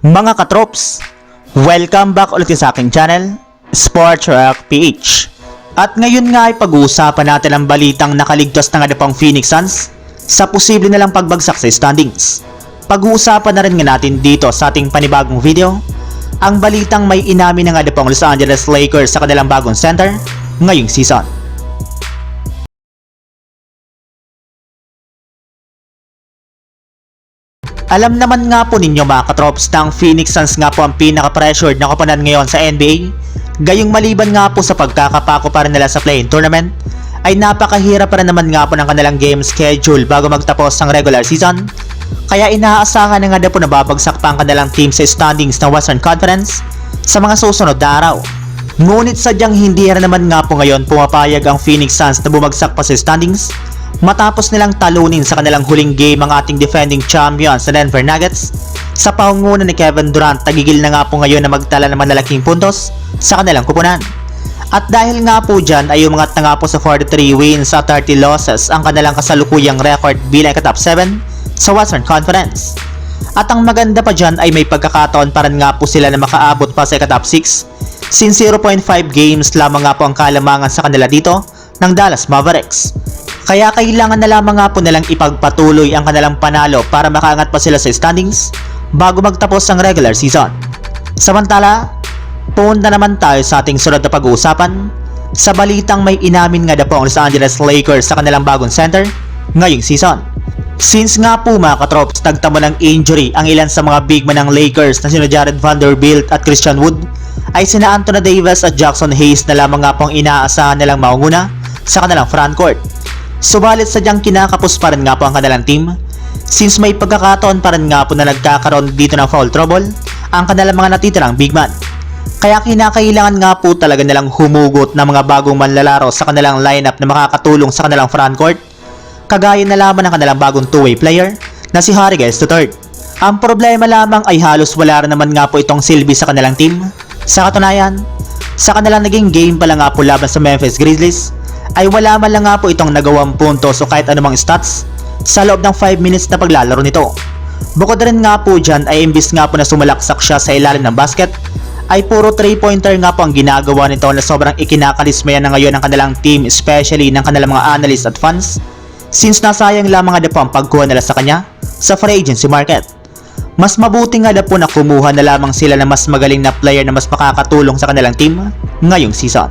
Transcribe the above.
Mga katrops, welcome back ulit sa aking channel, Sports Rock PH. At ngayon nga ay pag-uusapan natin ang balitang nakaligtas na nga pang Phoenix Suns sa posible na lang pagbagsak sa standings. Pag-uusapan na rin nga natin dito sa ating panibagong video, ang balitang may inamin na nga pang Los Angeles Lakers sa kanilang bagong center ngayong season. Alam naman nga po ninyo mga katrops na ang Phoenix Suns nga po ang pinaka-pressured na koponan ngayon sa NBA. Gayong maliban nga po sa pagkakapako pa rin nila sa play-in tournament, ay napakahirap pa rin naman nga po ng kanilang game schedule bago magtapos ang regular season. Kaya inaasahan na nga na po na babagsak pa ang kanilang team sa standings ng Western Conference sa mga susunod na araw. Ngunit sadyang hindi rin naman nga po ngayon pumapayag ang Phoenix Suns na bumagsak pa sa standings matapos nilang talunin sa kanilang huling game ang ating defending champions sa Denver Nuggets sa pangunguna ni Kevin Durant tagigil na nga po ngayon na magtala ng malalaking puntos sa kanilang kupunan. At dahil nga po dyan ay umangat na nga po sa 43 wins at 30 losses ang kanilang kasalukuyang record bilang ka top 7 sa Western Conference. At ang maganda pa dyan ay may pagkakataon pa rin nga po sila na makaabot pa sa top 6 since 0.5 games lamang nga po ang kalamangan sa kanila dito ng Dallas Mavericks. Kaya kailangan na lamang nga po nilang ipagpatuloy ang kanilang panalo para makaangat pa sila sa standings bago magtapos ang regular season. Samantala, punta naman tayo sa ating sunod na pag-uusapan sa balitang may inamin nga na po ang Los Angeles Lakers sa kanilang bagong center ngayong season. Since nga po mga katrops, nagtamo ng injury ang ilan sa mga big man ng Lakers na sina Jared Vanderbilt at Christian Wood, ay sina Anthony Davis at Jackson Hayes na lamang nga pong inaasahan nilang maunguna sa kanilang frontcourt. Subalit sadyang kinakapos pa rin nga po ang kanilang team since may pagkakataon pa rin nga po na nagkakaroon dito ng foul trouble ang kanilang mga natitirang big man. Kaya kinakailangan nga po talaga nilang humugot ng mga bagong manlalaro sa kanilang lineup na makakatulong sa kanilang frontcourt kagaya na lamang ng kanilang bagong two-way player na si Harry Giles III. Ang problema lamang ay halos wala rin naman nga po itong silbi sa kanilang team. Sa katunayan, sa kanilang naging game pa lang nga po laban sa Memphis Grizzlies, ay wala man lang nga po itong nagawang puntos o kahit anumang stats sa loob ng 5 minutes na paglalaro nito. Bukod rin nga po dyan ay imbis nga po na sumalaksak siya sa ilalim ng basket, ay puro 3-pointer nga po ang ginagawa nito na sobrang ikinakalismayan na ngayon ng kanilang team especially ng kanilang mga analysts at fans since nasayang lamang nga po ang pagkuha nila sa kanya sa free agency market. Mas mabuti nga na po na kumuha na lamang sila ng mas magaling na player na mas makakatulong sa kanilang team ngayong season.